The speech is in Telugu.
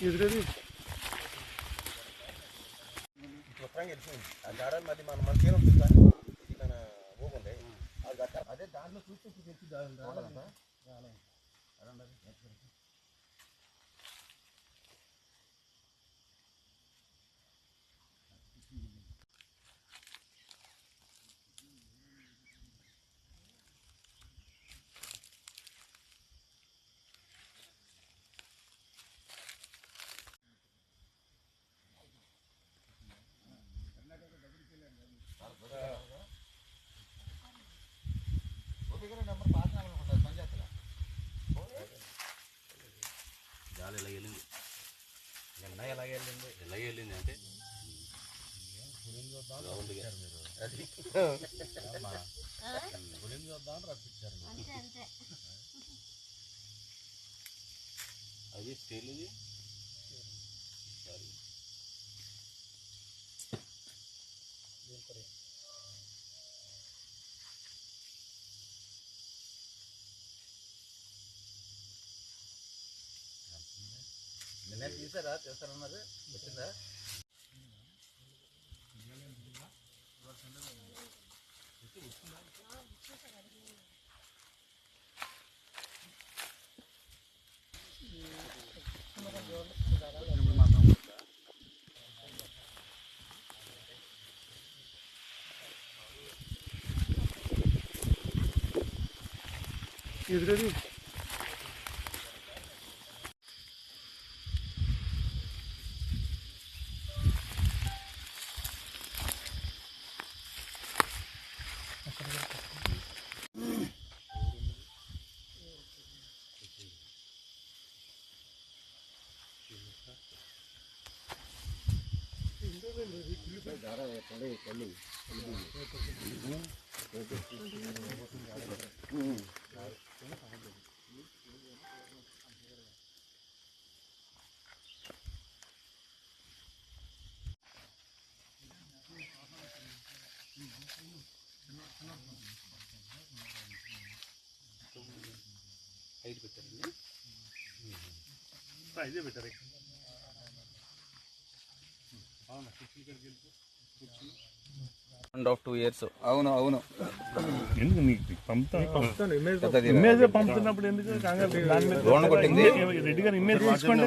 ఎదురేది శుభ్రంగా వెళ్ళిపోయింది మళ్ళీ మన అదే దాంట్లో చూస్తే గాలి ఎలా వెళ్ళింది నిన్న ఎలా వెళ్ళింది ఎలా వెళ్ళింది అంటే రౌండ్గా అది అంతే అంతే అది స్టీల్ సరే నిన్న తీసారా చేస్తారన్నది వచ్చిందా ધારા પડે કલું హైట్ పెట్టారండి ఇదే పెట్టారు అండ్ ఆఫ్ టూ ఇయర్స్ అవును అవును. ఎందుకు నీకు పంపుతాను పెద్దది ఇమేజ్ పంపుతున్నప్పుడు ఎందుకు? ఇమేజ్ తీసుకోండి.